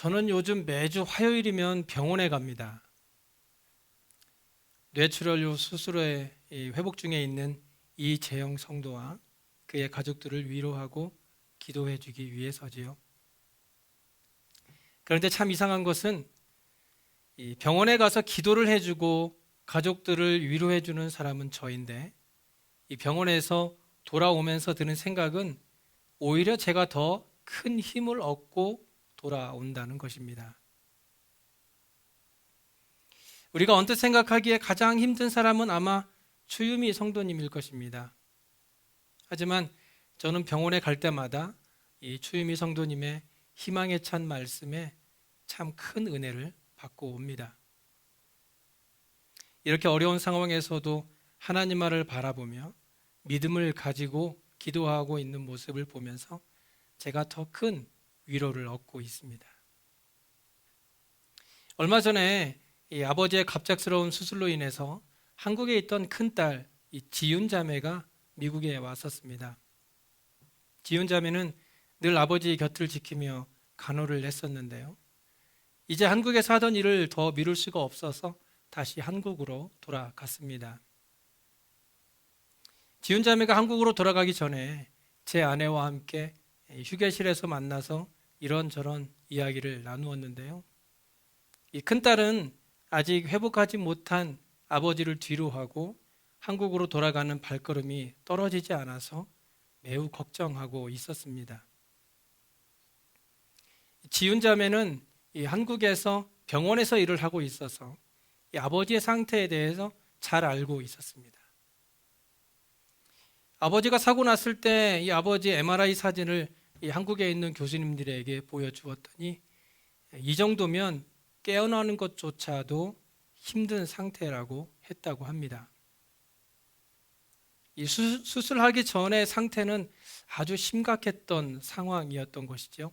저는 요즘 매주 화요일이면 병원에 갑니다. 뇌출혈 수술에 회복 중에 있는 이재영 성도와 그의 가족들을 위로하고 기도해 주기 위해서지요. 그런데 참 이상한 것은 병원에 가서 기도를 해주고 가족들을 위로해 주는 사람은 저인데 이 병원에서 돌아오면서 드는 생각은 오히려 제가 더 큰 힘을 얻고 돌아온다는 것입니다. 우리가 언뜻 생각하기에 가장 힘든 사람은 아마 추유미 성도님일 것입니다. 하지만 저는 병원에 갈 때마다 이 추유미 성도님의 희망에 찬 말씀에 참 큰 은혜를 받고 옵니다. 이렇게 어려운 상황에서도 하나님 말을 바라보며 믿음을 가지고 기도하고 있는 모습을 보면서 제가 더 큰 위로를 얻고 있습니다. 얼마 전에 아버지의 갑작스러운 수술로 인해서 한국에 있던 큰딸 지윤 자매가 미국에 왔었습니다. 지윤 자매는 늘 아버지 곁을 지키며 간호를 했었는데요. 이제 한국에서 하던 일을 더 미룰 수가 없어서 다시 한국으로 돌아갔습니다. 지윤 자매가 한국으로 돌아가기 전에 제 아내와 함께 휴게실에서 만나서 이런저런 이야기를 나누었는데요. 이 큰딸은 아직 회복하지 못한 아버지를 뒤로 하고 한국으로 돌아가는 발걸음이 떨어지지 않아서 매우 걱정하고 있었습니다. 지윤 자매는 한국에서 병원에서 일을 하고 있어서 아버지의 상태에 대해서 잘 알고 있었습니다. 아버지가 사고 났을 때 이 아버지 MRI 사진을 한국에 있는 교수님들에게 보여주었더니 이 정도면 깨어나는 것조차도 힘든 상태라고 했다고 합니다. 이 수, 수술하기 전의 상태는 아주 심각했던 상황이었던 것이죠.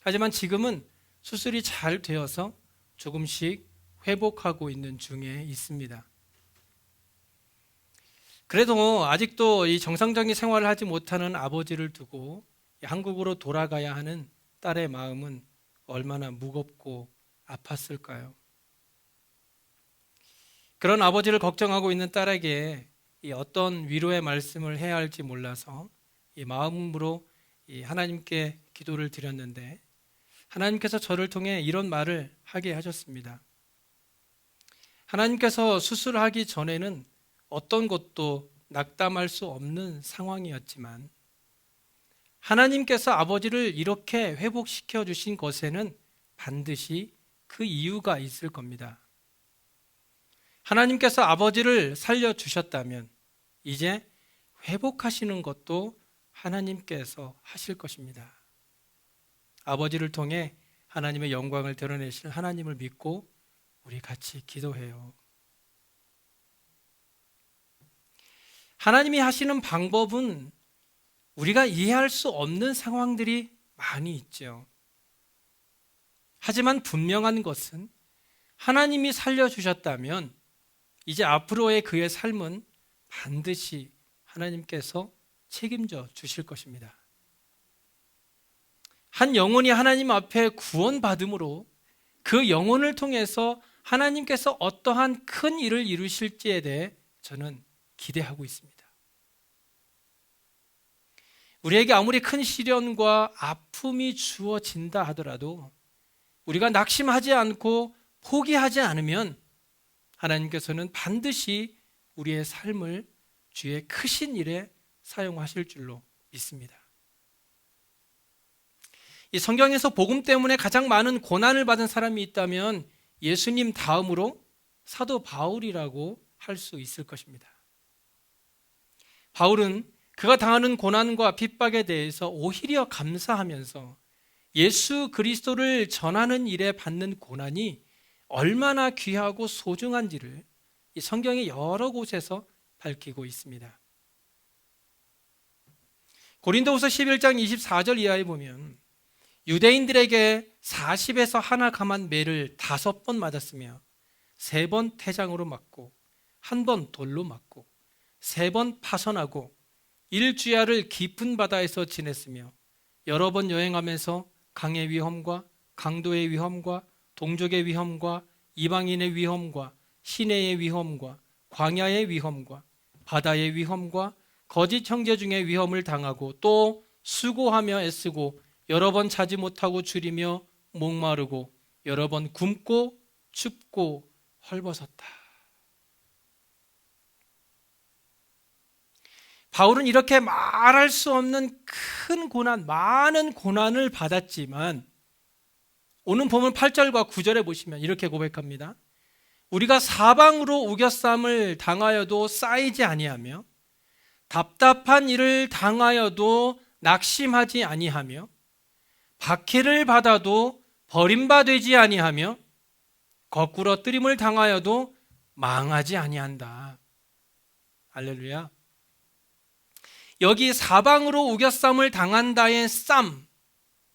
하지만 지금은 수술이 잘 되어서 조금씩 회복하고 있는 중에 있습니다. 그래도 아직도 이 정상적인 생활을 하지 못하는 아버지를 두고 한국으로 돌아가야 하는 딸의 마음은 얼마나 무겁고 아팠을까요? 그런 아버지를 걱정하고 있는 딸에게 어떤 위로의 말씀을 해야 할지 몰라서 이 마음으로 하나님께 기도를 드렸는데 하나님께서 저를 통해 이런 말을 하게 하셨습니다. 하나님께서 수술하기 전에는 어떤 것도 낙담할 수 없는 상황이었지만 하나님께서 아버지를 이렇게 회복시켜 주신 것에는 반드시 그 이유가 있을 겁니다. 하나님께서 아버지를 살려 주셨다면 이제 회복하시는 것도 하나님께서 하실 것입니다. 아버지를 통해 하나님의 영광을 드러내실 하나님을 믿고 우리 같이 기도해요. 하나님이 하시는 방법은 우리가 이해할 수 없는 상황들이 많이 있죠. 하지만 분명한 것은 하나님이 살려주셨다면 이제 앞으로의 그의 삶은 반드시 하나님께서 책임져 주실 것입니다. 한 영혼이 하나님 앞에 구원받음으로 그 영혼을 통해서 하나님께서 어떠한 큰 일을 이루실지에 대해 저는 기대하고 있습니다. 우리에게 아무리 큰 시련과 아픔이 주어진다 하더라도 우리가 낙심하지 않고 포기하지 않으면 하나님께서는 반드시 우리의 삶을 주의 크신 일에 사용하실 줄로 믿습니다. 이 성경에서 복음 때문에 가장 많은 고난을 받은 사람이 있다면 예수님 다음으로 사도 바울이라고 할 수 있을 것입니다. 바울은 그가 당하는 고난과 핍박에 대해서 오히려 감사하면서 예수 그리스도를 전하는 일에 받는 고난이 얼마나 귀하고 소중한지를 이 성경의 여러 곳에서 밝히고 있습니다. 고린도후서 11장 24절 이하에 보면 유대인들에게 40에서 하나 감한 매를 다섯 번 맞았으며 세 번 태장으로 맞고 한 번 돌로 맞고 세 번 파선하고 일주야를 깊은 바다에서 지냈으며 여러 번 여행하면서 강의 위험과 강도의 위험과 동족의 위험과 이방인의 위험과 시내의 위험과 광야의 위험과 바다의 위험과 거짓 형제 중의 위험을 당하고 또 수고하며 애쓰고 여러 번 자지 못하고 줄이며 목마르고 여러 번 굶고 춥고 헐벗었다. 바울은 이렇게 말할 수 없는 큰 고난, 많은 고난을 받았지만 오늘 보면 8절과 9절에 보시면 이렇게 고백합니다. 우리가 사방으로 우겨쌈을 당하여도 쌓이지 아니하며 답답한 일을 당하여도 낙심하지 아니하며 박해를 받아도 버림받지 아니하며 거꾸로 뜨림을 당하여도 망하지 아니한다. 할렐루야. 여기 사방으로 우겨쌈을 당한다의 쌈.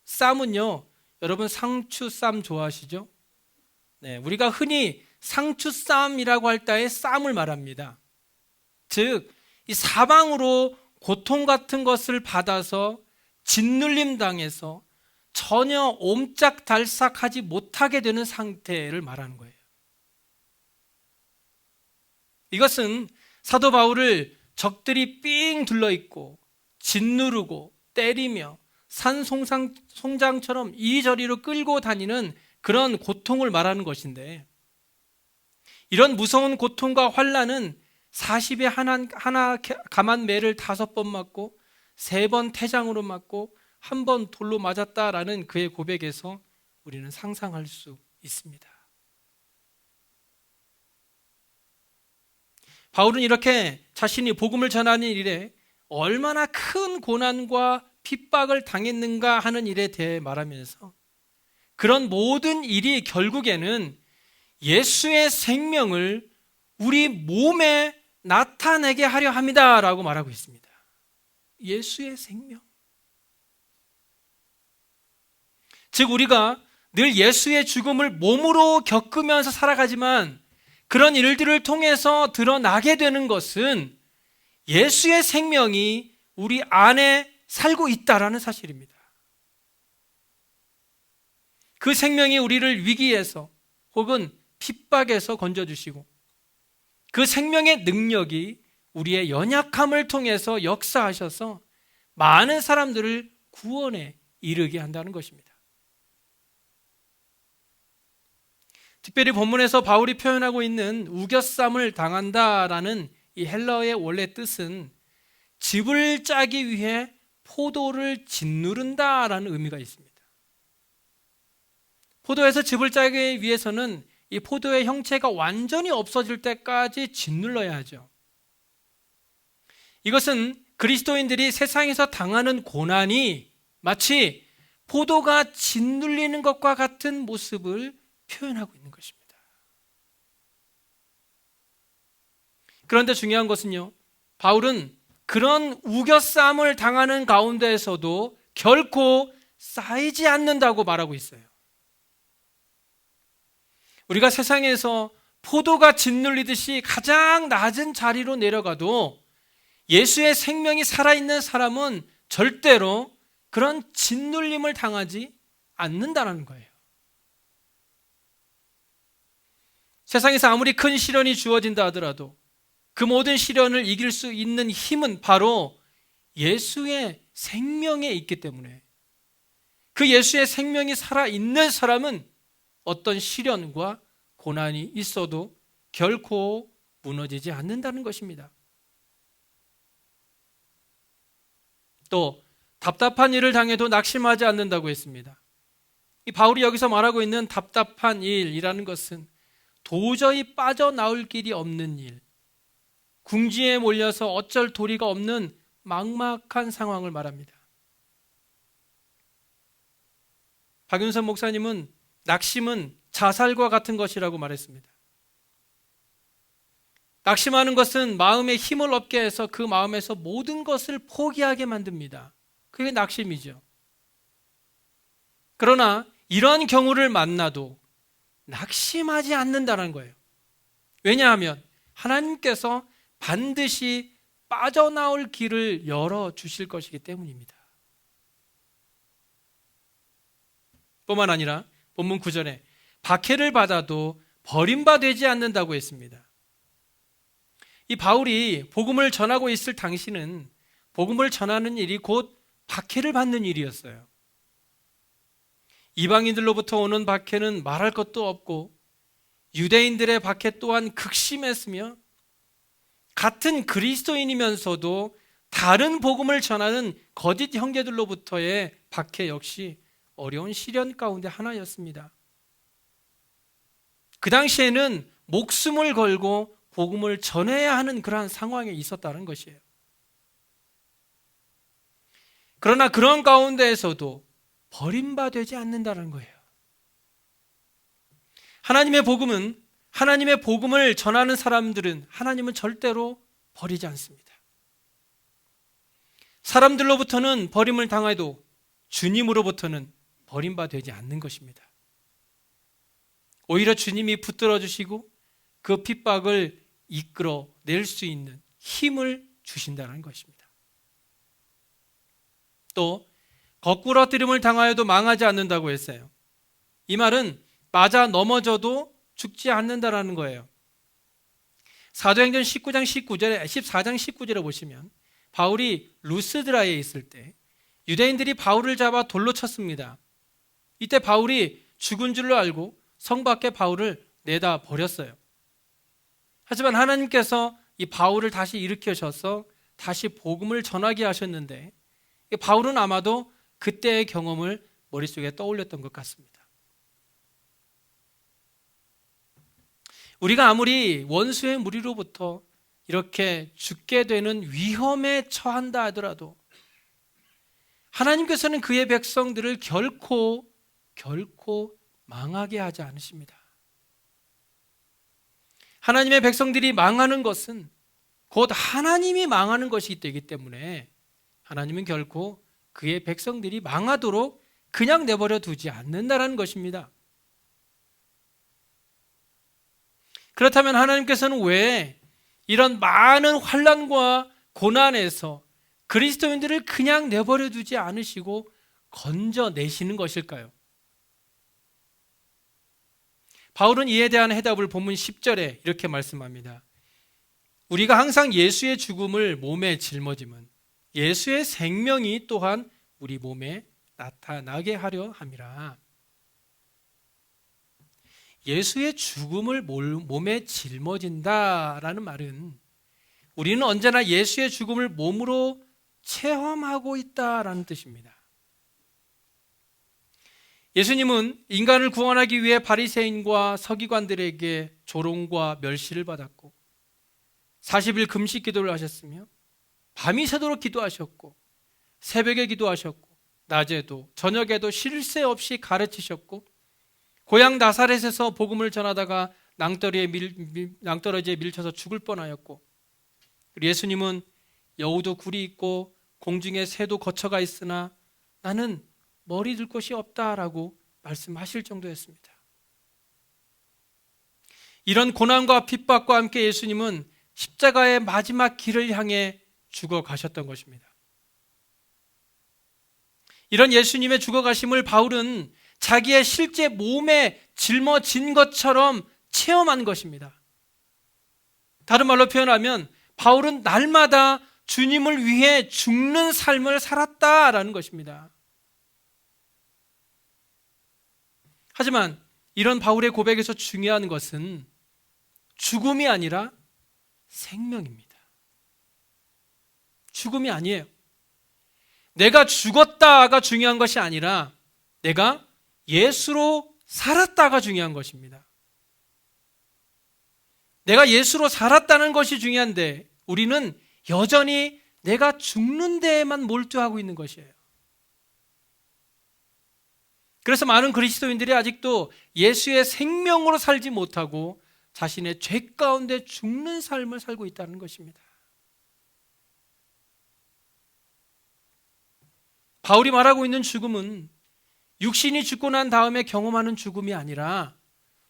쌈은요. 여러분 상추 쌈 좋아하시죠? 네, 우리가 흔히 상추 쌈이라고 할 때의 쌈을 말합니다. 즉, 이 사방으로 고통 같은 것을 받아서 짓눌림 당해서 전혀 옴짝달싹하지 못하게 되는 상태를 말하는 거예요. 이것은 사도 바울을 적들이 삥 둘러 있고 짓누르고 때리며 산 송상, 송장처럼 이리저리로 끌고 다니는 그런 고통을 말하는 것인데 이런 무서운 고통과 환란은 40에 하나, 하나 가만 매를 다섯 번 맞고 세 번 태장으로 맞고 한 번 돌로 맞았다라는 그의 고백에서 우리는 상상할 수 있습니다. 바울은 이렇게 자신이 복음을 전하는 일에 얼마나 큰 고난과 핍박을 당했는가 하는 일에 대해 말하면서 그런 모든 일이 결국에는 예수의 생명을 우리 몸에 나타내게 하려 합니다 라고 말하고 있습니다. 예수의 생명. 즉, 우리가 늘 예수의 죽음을 몸으로 겪으면서 살아가지만 그런 일들을 통해서 드러나게 되는 것은 예수의 생명이 우리 안에 살고 있다라는 사실입니다. 그 생명이 우리를 위기에서 혹은 핍박에서 건져주시고 그 생명의 능력이 우리의 연약함을 통해서 역사하셔서 많은 사람들을 구원에 이르게 한다는 것입니다. 특별히 본문에서 바울이 표현하고 있는 우겨쌈을 당한다라는 이 헬러의 원래 뜻은 집을 짜기 위해 포도를 짓누른다라는 의미가 있습니다. 포도에서 즙을 짜기 위해서는 이 포도의 형체가 완전히 없어질 때까지 짓눌러야 하죠. 이것은 그리스도인들이 세상에서 당하는 고난이 마치 포도가 짓눌리는 것과 같은 모습을 표현하고 있는 것입니다. 그런데 중요한 것은요, 바울은 그런 우겨쌈을 당하는 가운데에서도 결코 쌓이지 않는다고 말하고 있어요. 우리가 세상에서 포도가 짓눌리듯이 가장 낮은 자리로 내려가도 예수의 생명이 살아있는 사람은 절대로 그런 짓눌림을 당하지 않는다는 거예요. 세상에서 아무리 큰 시련이 주어진다 하더라도 그 모든 시련을 이길 수 있는 힘은 바로 예수의 생명에 있기 때문에 그 예수의 생명이 살아있는 사람은 어떤 시련과 고난이 있어도 결코 무너지지 않는다는 것입니다. 또 답답한 일을 당해도 낙심하지 않는다고 했습니다. 이 바울이 여기서 말하고 있는 답답한 일이라는 것은 도저히 빠져나올 길이 없는 일, 궁지에 몰려서 어쩔 도리가 없는 막막한 상황을 말합니다. 박윤선 목사님은 낙심은 자살과 같은 것이라고 말했습니다. 낙심하는 것은 마음에 힘을 얻게 해서 그 마음에서 모든 것을 포기하게 만듭니다. 그게 낙심이죠. 그러나 이러한 경우를 만나도 낙심하지 않는다는 거예요. 왜냐하면 하나님께서 반드시 빠져나올 길을 열어 주실 것이기 때문입니다. 뿐만 아니라 본문 9절에 박해를 받아도 버림받지 않는다고 했습니다. 이 바울이 복음을 전하고 있을 당시는 복음을 전하는 일이 곧 박해를 받는 일이었어요. 이방인들로부터 오는 박해는 말할 것도 없고 유대인들의 박해 또한 극심했으며 같은 그리스도인이면서도 다른 복음을 전하는 거짓 형제들로부터의 박해 역시 어려운 시련 가운데 하나였습니다. 그 당시에는 목숨을 걸고 복음을 전해야 하는 그러한 상황에 있었다는 것이에요. 그러나 그런 가운데에서도 버림받지 않는다는 거예요. 하나님의 복음은 하나님의 복음을 전하는 사람들은 하나님은 절대로 버리지 않습니다. 사람들로부터는 버림을 당해도 주님으로부터는 버림받지 않는 것입니다. 오히려 주님이 붙들어 주시고 그 핍박을 이끌어 낼 수 있는 힘을 주신다는 것입니다. 또 거꾸로 뜨림을 당하여도 망하지 않는다고 했어요. 이 말은 맞아 넘어져도 죽지 않는다라는 거예요. 사도행전 19장 19절에 14장 19절에 보시면 바울이 루스드라에 있을 때 유대인들이 바울을 잡아 돌로 쳤습니다. 이때 바울이 죽은 줄로 알고 성 밖에 바울을 내다 버렸어요. 하지만 하나님께서 이 바울을 다시 일으켜셔서 다시 복음을 전하게 하셨는데 바울은 아마도 그때의 경험을 머릿속에 떠올렸던 것 같습니다. 우리가 아무리 원수의 무리로부터 이렇게 죽게 되는 위험에 처한다 하더라도 하나님께서는 그의 백성들을 결코 결코 망하게 하지 않으십니다. 하나님의 백성들이 망하는 것은 곧 하나님이 망하는 것이기 때문에 하나님은 결코 그의 백성들이 망하도록 그냥 내버려 두지 않는다라는 것입니다. 그렇다면 하나님께서는 왜 이런 많은 환란과 고난에서 그리스도인들을 그냥 내버려 두지 않으시고 건져내시는 것일까요? 바울은 이에 대한 해답을 본문 10절에 이렇게 말씀합니다. 우리가 항상 예수의 죽음을 몸에 짊어짐은 예수의 생명이 또한 우리 몸에 나타나게 하려 함이라. 예수의 죽음을 몸에 짊어진다라는 말은 우리는 언제나 예수의 죽음을 몸으로 체험하고 있다라는 뜻입니다. 예수님은 인간을 구원하기 위해 바리새인과 서기관들에게 조롱과 멸시를 받았고 40일 금식 기도를 하셨으며 밤이 새도록 기도하셨고 새벽에 기도하셨고 낮에도 저녁에도 쉴 새 없이 가르치셨고 고향 나사렛에서 복음을 전하다가 낭떠러지에, 밀, 낭떠러지에 밀쳐서 죽을 뻔하였고 예수님은 여우도 굴이 있고 공중에 새도 거쳐가 있으나 나는 머리 들 곳이 없다라고 말씀하실 정도였습니다. 이런 고난과 핍박과 함께 예수님은 십자가의 마지막 길을 향해 죽어 가셨던 것입니다. 이런 예수님의 죽어 가심을 바울은 자기의 실제 몸에 짊어진 것처럼 체험한 것입니다. 다른 말로 표현하면 바울은 날마다 주님을 위해 죽는 삶을 살았다라는 것입니다. 하지만 이런 바울의 고백에서 중요한 것은 죽음이 아니라 생명입니다. 죽음이 아니에요. 내가 죽었다가 중요한 것이 아니라 내가 예수로 살았다가 중요한 것입니다. 내가 예수로 살았다는 것이 중요한데 우리는 여전히 내가 죽는 데에만 몰두하고 있는 것이에요. 그래서 많은 그리스도인들이 아직도 예수의 생명으로 살지 못하고 자신의 죄 가운데 죽는 삶을 살고 있다는 것입니다. 바울이 말하고 있는 죽음은 육신이 죽고 난 다음에 경험하는 죽음이 아니라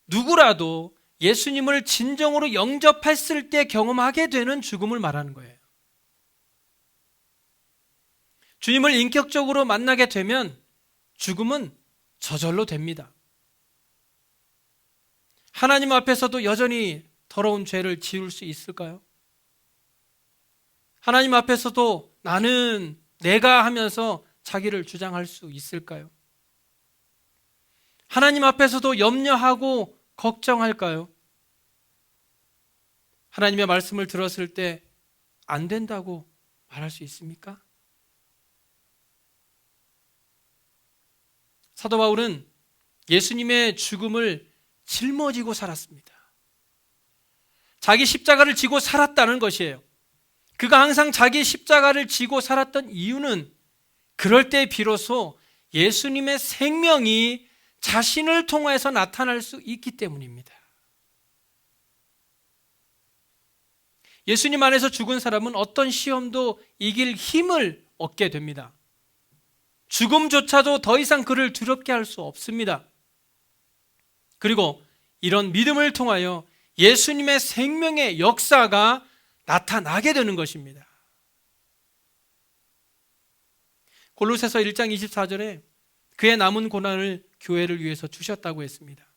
누구라도 예수님을 진정으로 영접했을 때 경험하게 되는 죽음을 말하는 거예요. 주님을 인격적으로 만나게 되면 죽음은 저절로 됩니다. 하나님 앞에서도 여전히 더러운 죄를 지울 수 있을까요? 하나님 앞에서도 나는 내가 하면서 자기를 주장할 수 있을까요? 하나님 앞에서도 염려하고 걱정할까요? 하나님의 말씀을 들었을 때 안 된다고 말할 수 있습니까? 사도 바울은 예수님의 죽음을 짊어지고 살았습니다. 자기 십자가를 지고 살았다는 것이에요. 그가 항상 자기 십자가를 지고 살았던 이유는 그럴 때 비로소 예수님의 생명이 자신을 통해서 나타날 수 있기 때문입니다. 예수님 안에서 죽은 사람은 어떤 시험도 이길 힘을 얻게 됩니다. 죽음조차도 더 이상 그를 두렵게 할 수 없습니다. 그리고 이런 믿음을 통하여 예수님의 생명의 역사가 나타나게 되는 것입니다. 골로새서 1장 24절에 그의 남은 고난을 교회를 위해서 주셨다고 했습니다.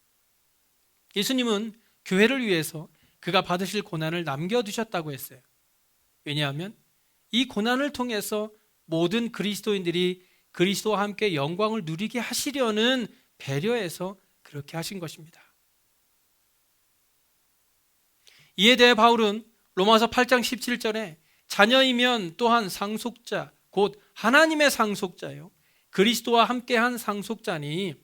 예수님은 교회를 위해서 그가 받으실 고난을 남겨두셨다고 했어요. 왜냐하면 이 고난을 통해서 모든 그리스도인들이 그리스도와 함께 영광을 누리게 하시려는 배려에서 그렇게 하신 것입니다. 이에 대해 바울은 로마서 8장 17절에 자녀이면 또한 상속자, 곧 하나님의 상속자요. 그리스도와 함께한 상속자니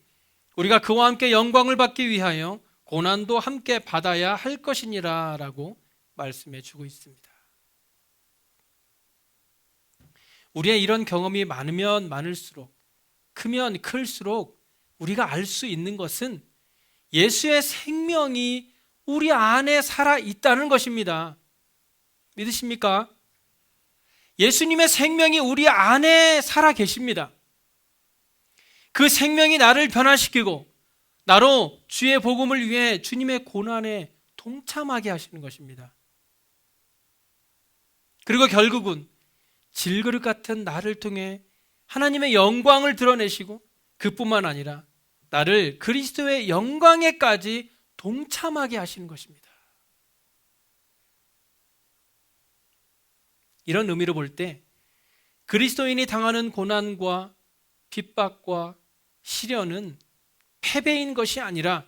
우리가 그와 함께 영광을 받기 위하여 고난도 함께 받아야 할 것이니라 라고 말씀해 주고 있습니다. 우리의 이런 경험이 많으면 많을수록 크면 클수록 우리가 알 수 있는 것은 예수의 생명이 우리 안에 살아 있다는 것입니다. 믿으십니까? 예수님의 생명이 우리 안에 살아 계십니다. 그 생명이 나를 변화시키고 나로 주의 복음을 위해 주님의 고난에 동참하게 하시는 것입니다. 그리고 결국은 질그릇 같은 나를 통해 하나님의 영광을 드러내시고 그뿐만 아니라 나를 그리스도의 영광에까지 동참하게 하시는 것입니다. 이런 의미로 볼 때 그리스도인이 당하는 고난과 핍박과 시련은 패배인 것이 아니라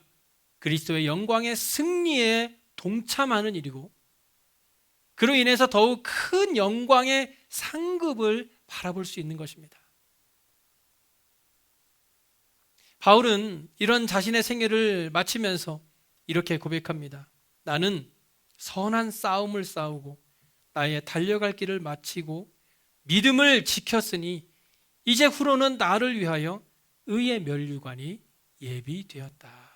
그리스도의 영광의 승리에 동참하는 일이고 그로 인해서 더욱 큰 영광의 상급을 바라볼 수 있는 것입니다. 바울은 이런 자신의 생애를 마치면서 이렇게 고백합니다. 나는 선한 싸움을 싸우고 나의 달려갈 길을 마치고 믿음을 지켰으니 이제 후로는 나를 위하여 의의 멸류관이 예비되었다.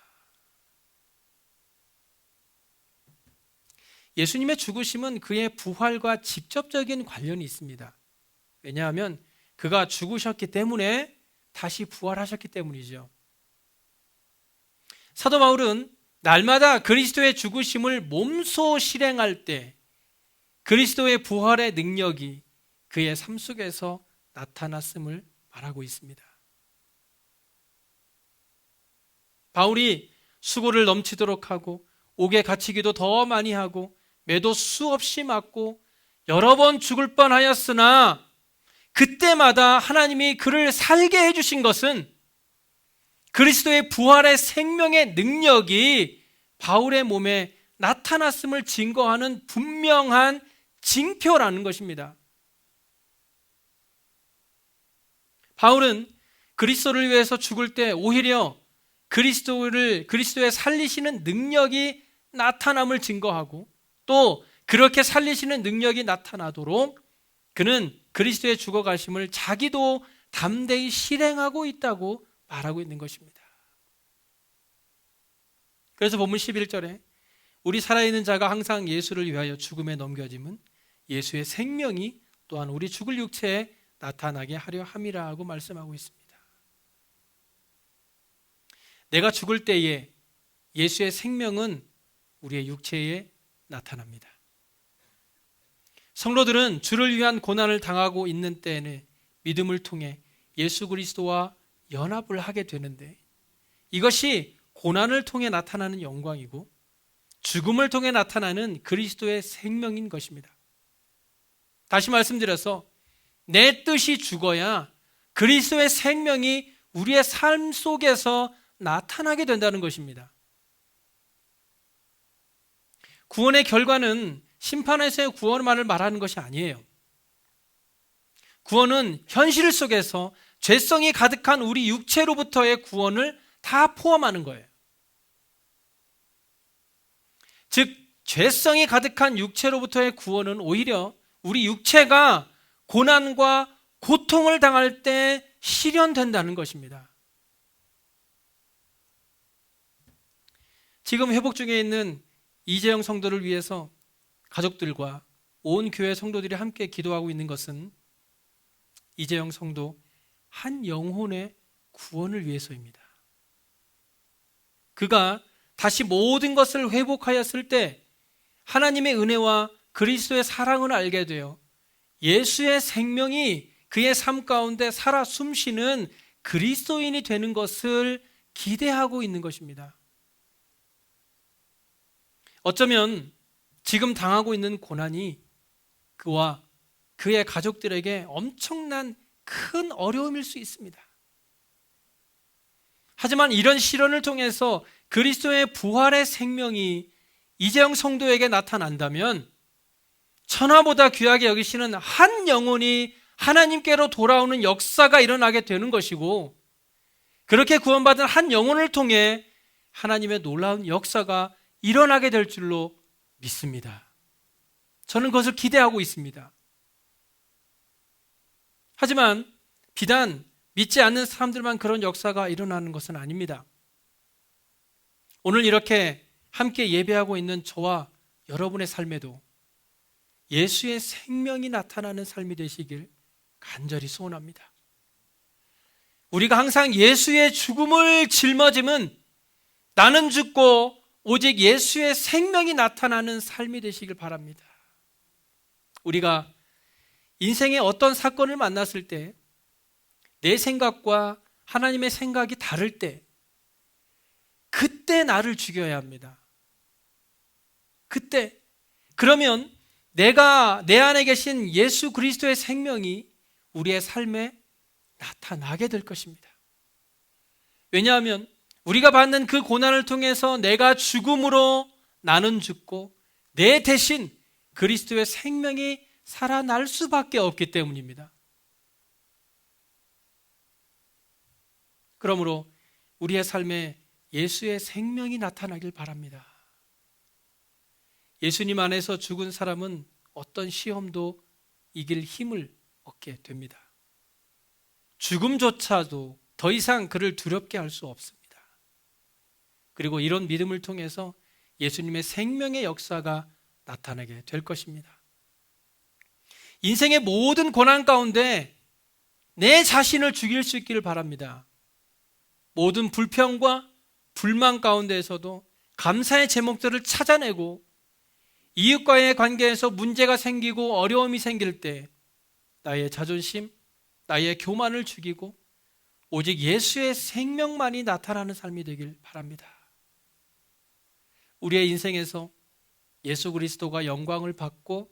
예수님의 죽으심은 그의 부활과 직접적인 관련이 있습니다. 왜냐하면 그가 죽으셨기 때문에 다시 부활하셨기 때문이죠. 사도 바울은 날마다 그리스도의 죽으심을 몸소 실행할 때 그리스도의 부활의 능력이 그의 삶 속에서 나타났음을 말하고 있습니다. 바울이 수고를 넘치도록 하고 옥에 갇히기도 더 많이 하고 매도 수없이 맞고 여러 번 죽을 뻔하였으나 그때마다 하나님이 그를 살게 해주신 것은 그리스도의 부활의 생명의 능력이 바울의 몸에 나타났음을 증거하는 분명한 징표라는 것입니다. 바울은 그리스도를 위해서 죽을 때 오히려 그리스도를 그리스도의 살리시는 능력이 나타남을 증거하고 또 그렇게 살리시는 능력이 나타나도록 그는 그리스도의 죽어가심을 자기도 담대히 실행하고 있다고 말하고 있는 것입니다. 그래서 본문 11절에 우리 살아있는 자가 항상 예수를 위하여 죽음에 넘겨짐은 예수의 생명이 또한 우리 죽을 육체에 나타나게 하려 함이라 고 말씀하고 있습니다. 내가 죽을 때에 예수의 생명은 우리의 육체에 나타납니다. 성도들은 주를 위한 고난을 당하고 있는 때에는 믿음을 통해 예수 그리스도와 연합을 하게 되는데 이것이 고난을 통해 나타나는 영광이고 죽음을 통해 나타나는 그리스도의 생명인 것입니다. 다시 말씀드려서 내 뜻이 죽어야 그리스도의 생명이 우리의 삶 속에서 나타나게 된다는 것입니다. 구원의 결과는 심판에서의 구원만을 말하는 것이 아니에요. 구원은 현실 속에서 죄성이 가득한 우리 육체로부터의 구원을 다 포함하는 거예요. 즉, 죄성이 가득한 육체로부터의 구원은 오히려 우리 육체가 고난과 고통을 당할 때 실현된다는 것입니다. 지금 회복 중에 있는 이재영 성도를 위해서 가족들과 온 교회 성도들이 함께 기도하고 있는 것은 이재영 성도 한 영혼의 구원을 위해서입니다. 그가 다시 모든 것을 회복하였을 때 하나님의 은혜와 그리스도의 사랑을 알게 되어 예수의 생명이 그의 삶 가운데 살아 숨쉬는 그리스도인이 되는 것을 기대하고 있는 것입니다. 어쩌면 지금 당하고 있는 고난이 그와 그의 가족들에게 엄청난 큰 어려움일 수 있습니다. 하지만 이런 실현을 통해서 그리스도의 부활의 생명이 이재영 성도에게 나타난다면 천하보다 귀하게 여기시는 한 영혼이 하나님께로 돌아오는 역사가 일어나게 되는 것이고 그렇게 구원받은 한 영혼을 통해 하나님의 놀라운 역사가 일어나게 될 줄로 믿습니다. 저는 그것을 기대하고 있습니다. 하지만 비단 믿지 않는 사람들만 그런 역사가 일어나는 것은 아닙니다. 오늘 이렇게 함께 예배하고 있는 저와 여러분의 삶에도 예수의 생명이 나타나는 삶이 되시길 간절히 소원합니다. 우리가 항상 예수의 죽음을 짊어짐은 나는 죽고 오직 예수의 생명이 나타나는 삶이 되시길 바랍니다. 우리가 인생의 어떤 사건을 만났을 때 내 생각과 하나님의 생각이 다를 때 그때 나를 죽여야 합니다. 그때 그러면 내가 내 안에 계신 예수 그리스도의 생명이 우리의 삶에 나타나게 될 것입니다. 왜냐하면 우리가 받는 그 고난을 통해서 내가 죽음으로 나는 죽고 내 대신 그리스도의 생명이 살아날 수밖에 없기 때문입니다. 그러므로 우리의 삶에 예수의 생명이 나타나길 바랍니다. 예수님 안에서 죽은 사람은 어떤 시험도 이길 힘을 얻게 됩니다. 죽음조차도 더 이상 그를 두렵게 할 수 없습니다. 그리고 이런 믿음을 통해서 예수님의 생명의 역사가 나타나게 될 것입니다. 인생의 모든 고난 가운데 내 자신을 죽일 수 있기를 바랍니다. 모든 불평과 불만 가운데에서도 감사의 제목들을 찾아내고 이웃과의 관계에서 문제가 생기고 어려움이 생길 때 나의 자존심, 나의 교만을 죽이고 오직 예수의 생명만이 나타나는 삶이 되길 바랍니다. 우리의 인생에서 예수 그리스도가 영광을 받고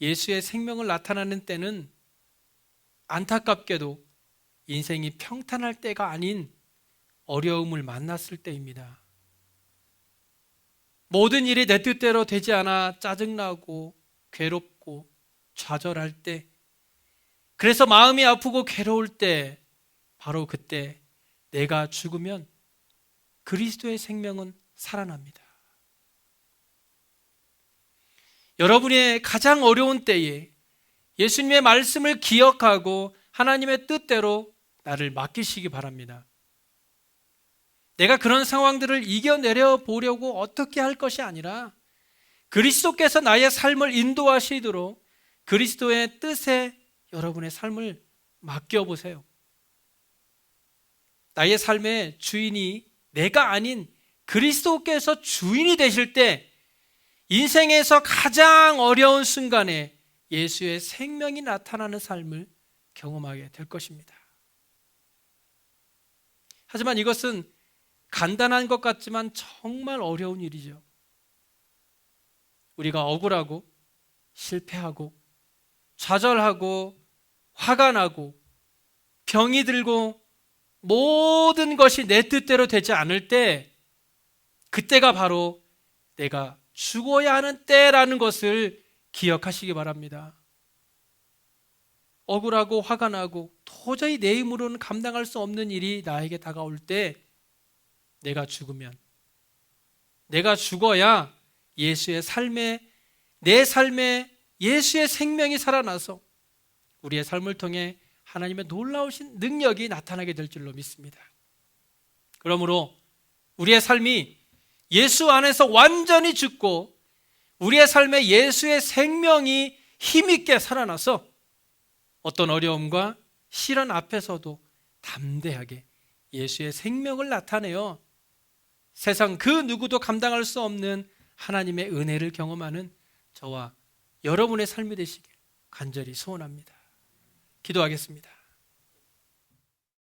예수의 생명을 나타나는 때는 안타깝게도 인생이 평탄할 때가 아닌 어려움을 만났을 때입니다. 모든 일이 내 뜻대로 되지 않아 짜증나고 괴롭고 좌절할 때, 그래서 마음이 아프고 괴로울 때, 바로 그때 내가 죽으면 그리스도의 생명은 살아납니다. 여러분의 가장 어려운 때에 예수님의 말씀을 기억하고 하나님의 뜻대로 나를 맡기시기 바랍니다. 내가 그런 상황들을 이겨내려 보려고 어떻게 할 것이 아니라 그리스도께서 나의 삶을 인도하시도록 그리스도의 뜻에 여러분의 삶을 맡겨보세요. 나의 삶의 주인이 내가 아닌 그리스도께서 주인이 되실 때 인생에서 가장 어려운 순간에 예수의 생명이 나타나는 삶을 경험하게 될 것입니다. 하지만 이것은 간단한 것 같지만 정말 어려운 일이죠. 우리가 억울하고 실패하고 좌절하고 화가 나고 병이 들고 모든 것이 내 뜻대로 되지 않을 때 그때가 바로 내가 죽어야 하는 때라는 것을 기억하시기 바랍니다. 억울하고 화가 나고 도저히 내 힘으로는 감당할 수 없는 일이 나에게 다가올 때 내가 죽으면 내가 죽어야 예수의 삶에 내 삶에 예수의 생명이 살아나서 우리의 삶을 통해 하나님의 놀라우신 능력이 나타나게 될 줄로 믿습니다. 그러므로 우리의 삶이 예수 안에서 완전히 죽고 우리의 삶에 예수의 생명이 힘있게 살아나서 어떤 어려움과 시련 앞에서도 담대하게 예수의 생명을 나타내어 세상 그 누구도 감당할 수 없는 하나님의 은혜를 경험하는 저와 여러분의 삶이 되시길 간절히 소원합니다. 기도하겠습니다.